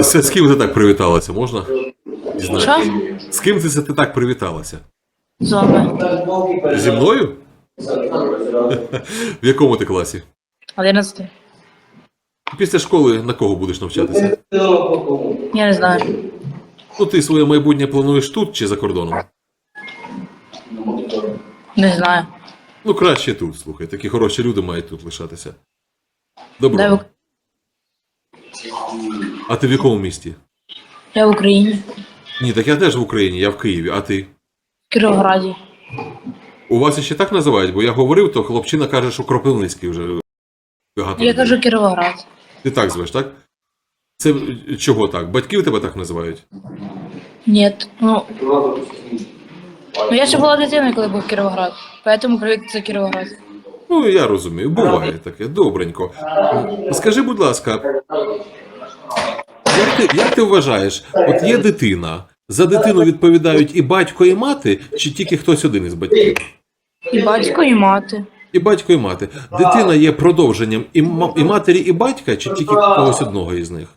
З, з ким ти так привіталася, можна? Що? З ким ти це ти так привіталася? З вами. Зі мною? В якому ти класі? 11. Після школи на кого будеш навчатися? Я не знаю. Ну, ти своє майбутнє плануєш тут чи за кордоном? Не знаю. Ну, краще тут, слухай. Такі хороші люди мають тут лишатися. Добре. Дай. А ти в якому місті? Я в Україні. Ні, так я теж в Україні, я в Києві, а ти? В Кіровограді. У вас ще так називають, бо я говорив, то хлопчина каже, що Кропивницький вже багато. Я кажу Кіровоград. Ти так звеш, так? Це чого так? Батьків тебе так називають? Ні. Ну, ну я ще була дитиною, коли був Кіровоград. Поэтому привик за Кіровоград. Ну, я розумію, буває таке, добренько. Скажи, будь ласка, ти, як ти вважаєш, от є дитина, за дитину відповідають і батько, і мати, чи тільки хтось один із батьків? І батько, і мати. І батько, і мати. Дитина є продовженням і, і матері, і батька, чи тільки когось одного із них?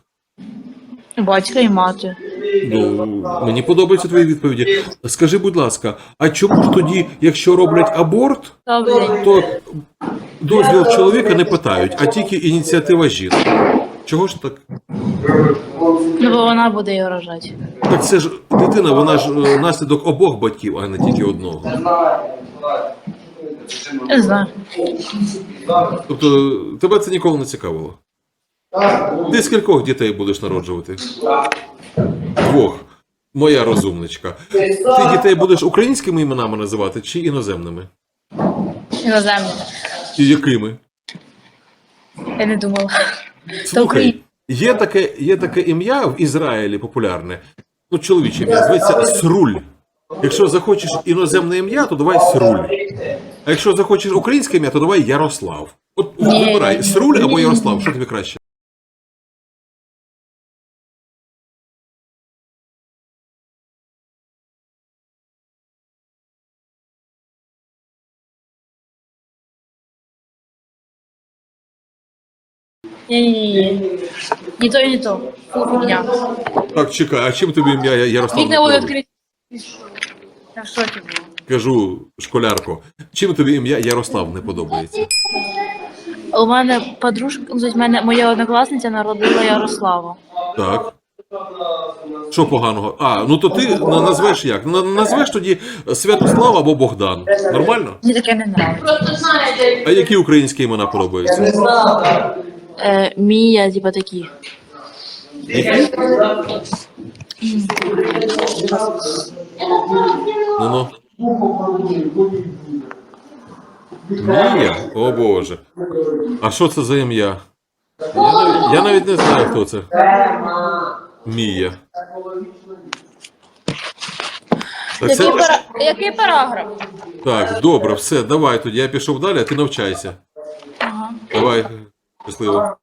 І батько, і мати. Ну, мені подобаються твої відповіді. Скажи, будь ласка, а чому ж тоді, якщо роблять аборт, то дозвіл чоловіка не питають, а тільки ініціатива жінки? Чого ж так? Ну, бо вона буде його рожати. Так це ж дитина, вона ж е, наслідок обох батьків, а не тільки одного. Не знаю. Тобто тебе це ніколи не цікавило. Ти скількох дітей будеш народжувати? Двох. Моя розумничка. Ти дітей будеш українськими іменами називати чи іноземними? Іноземний. І якими? Я не думала. Слухай, Україн- є таке, є таке ім'я в Ізраїлі популярне, ну, чоловіче ім'я, зветься Сруль. Якщо захочеш іноземне ім'я, то давай Сруль. А якщо захочеш українське ім'я, то давай Ярослав. От вибирай, Сруль або. Ярослав, що тобі краще? Ні-ні-ні. Не то і не то. Фу, фігня. Так, чекай, а чим тобі ім'я Я- Ярослав? Вікна буде відкриті. Я в шокі була. Кажу, школярко, чим тобі ім'я Ярослав не подобається? У мене подружка, ну, мене моя однокласниця народила Ярослава. Так. Що поганого? А, ну то ти на- назвеш як? На- Назвеш тоді Святослав або Богдан. Нормально? Мені таке не нравиться. А які українські імена подобаються? Е, Мія, типа такі. Ну ну. Мія? О Боже. А що це за ім'я? Я навіть, я навіть не знаю, хто це. Мія. Так, Який, це... пара... Який параграф? так, добре, все, давай тоді. Я пішов далі, а ти навчайся. Ага. Давай, щасливо.